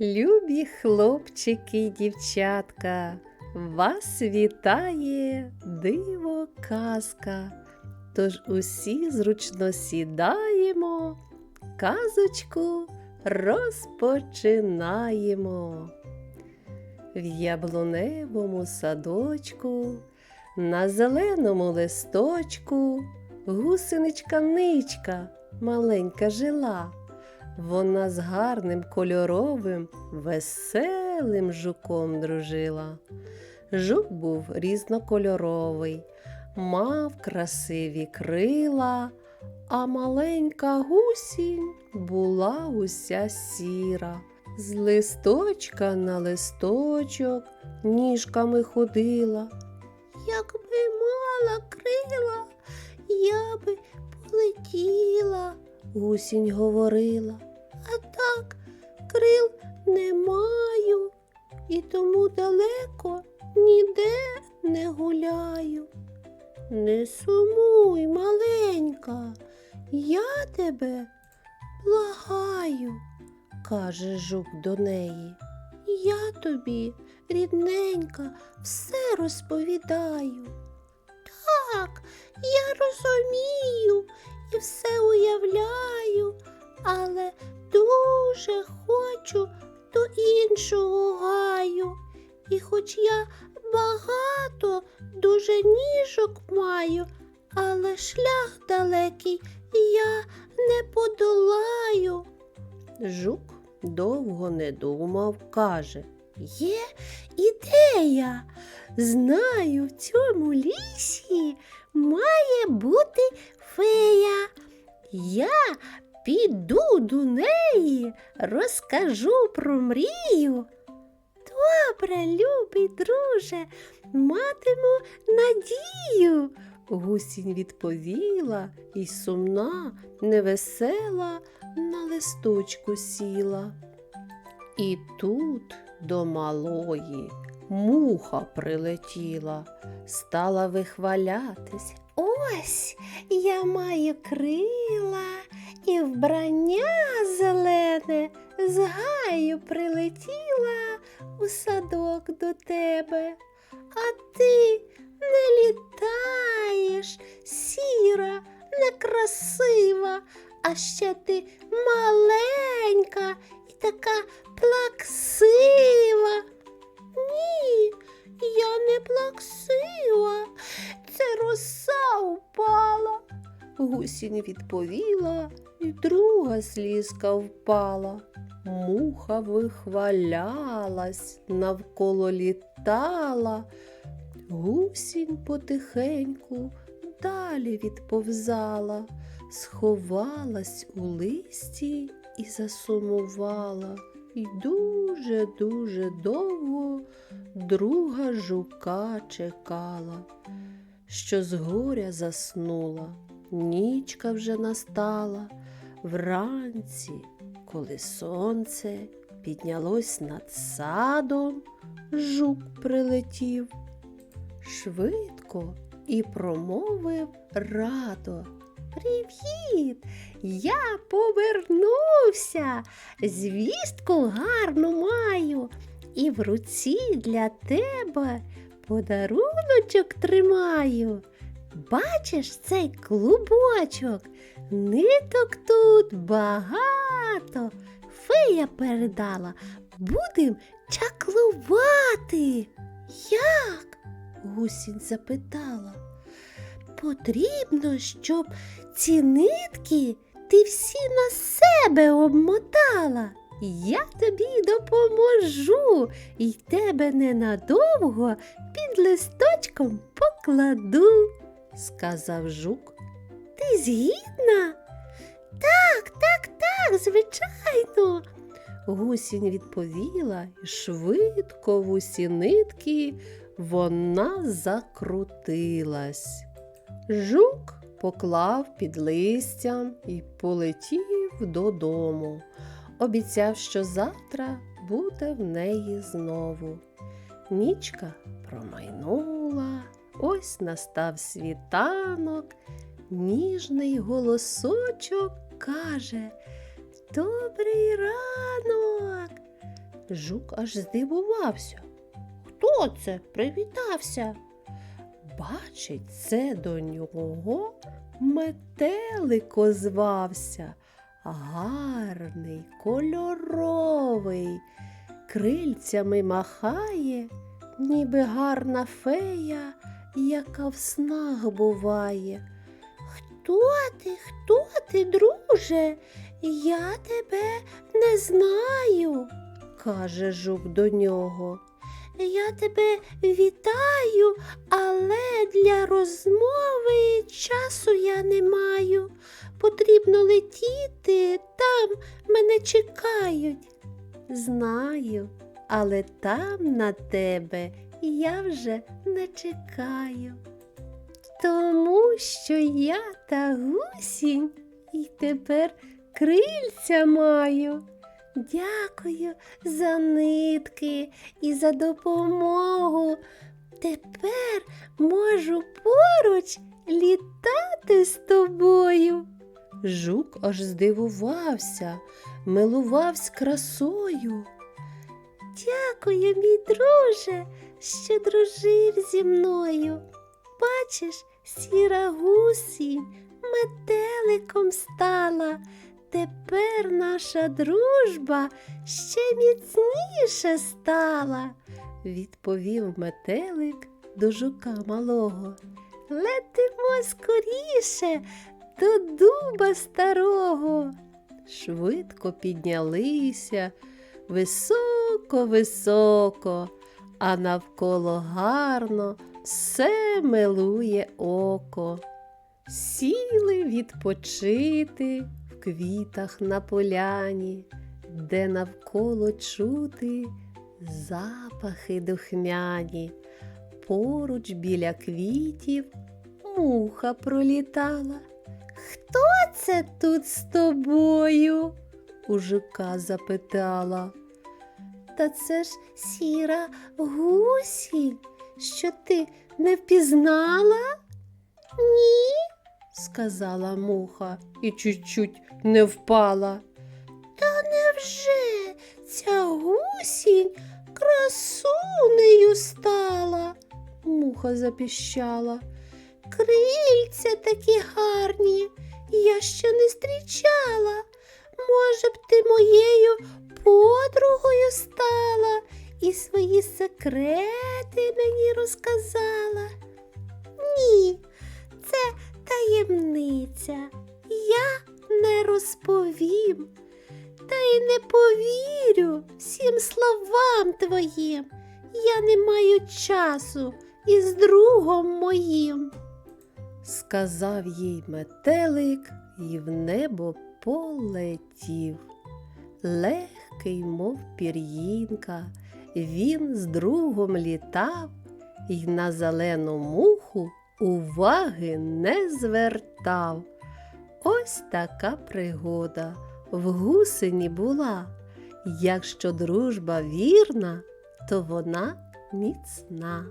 Любі хлопчики і дівчатка, вас вітає диво казка. Тож усі зручно сідаємо, казочку розпочинаємо. В яблуневому садочку, на зеленому листочку, гусеничка ничка маленька жила. Вона з гарним кольоровим, веселим жуком дружила. Жук був різнокольоровий, мав красиві крила, а маленька гусінь була уся сіра. З листочка на листочок ніжками ходила. Якби мала крила, я би полетіла, гусінь говорила. А так крил не маю, і тому далеко ніде не гуляю. Не сумуй, маленька, я тебе благаю, каже жук до неї. Я тобі, рідненька, все розповідаю. Так, я розумію і все уявляю, але дуже хочу до іншого гаю. І хоч я багато дуже ніжок маю, але шлях далекий я не подолаю. Жук довго не думав, каже Є ідея. Знаю, в цьому лісі має бути розкажу про мрію. Добре, любий друже, матиму надію. Гусінь відповіла і сумна, невесела на листочку сіла. І тут до малої муха прилетіла, стала вихвалятись. Ось я маю крила і вбрання з гаю прилетіла у садок до тебе, а ти не літаєш, сіра, некрасива, а ще ти маленька і така плаксива. Ні, я не плаксива, це роса упала. Гусінь відповіла, і друга слізка впала. Муха вихвалялась, навколо літала. Гусінь потихеньку далі відповзала, сховалась у листі і засумувала. І дуже-дуже довго друга жука чекала, що з горя заснула. Нічка вже настала вранці, коли сонце піднялось над садом, жук прилетів швидко і промовив радо. Привіт! Я повернувся, звістку гарну маю, і в руці для тебе подаруночок тримаю. Бачиш цей клубочок, ниток тут багато. Фея передала, будем чаклувати. Як? гусінь запитала. Потрібно, щоб ці нитки ти всі на себе обмотала. Я тобі допоможу і тебе ненадовго під листочком покладу, сказав жук. Ти згідна? Так, так, так, звичайно. Гусінь відповіла і швидко в усі нитки вона закрутилась. Жук поклав під листям і полетів додому. Обіцяв, що завтра буде в неї знову. Нічка промайнула, ось настав світанок, ніжний голосочок каже Добрий ранок. Жук аж здивувався. Хто це? Привітався. Бачить, це до нього метелик озвався. Гарний, кольоровий, крильцями махає, ніби гарна фея, яка в снах буває. Хто ти, хто ти, друже? Я тебе не знаю, каже жук до нього. Я тебе вітаю, але для розмови часу я не маю. Потрібно летіти, там мене чекають. Знаю, але там на тебе я вже не чекаю. Тому що я та гусінь і тепер крильця маю. Дякую за нитки і за допомогу. Тепер можу поруч літати з тобою. Жук аж здивувався, милувався красою. Дякую, мій друже, що дружив зі мною. Бачиш, сіра гусінь метеликом стала. Тепер наша дружба ще міцніше стала, відповів метелик до жука малого. Летимо скоріше до дуба старого. Швидко піднялися високо-високо, а навколо гарно все милує око. Сіли відпочити в квітах на поляні, де навколо чути запахи духмяні. Поруч біля квітів муха пролітала. Хто це тут з тобою? у жука запитала. Та це ж сіра гусінь, що ти не впізнала? Ні, сказала муха і чуть-чуть не впала. Та невже ця гусінь красунею стала? Муха запіщала. Крильця такі гарні, я ще не зустрічала. Може б ти моєю подругою стала і свої секрети мені розказала? Ні, це таємниця. Я не розповім, та й не повірю всім словам твоїм. Я не маю часу із другом моїм. Сказав їй метелик і в небо полетів. Легкий, мов пір'їнка, він з другом літав і на зелену муху уваги не звертав. Ось така пригода в гусені була. Якщо дружба вірна, то вона міцна.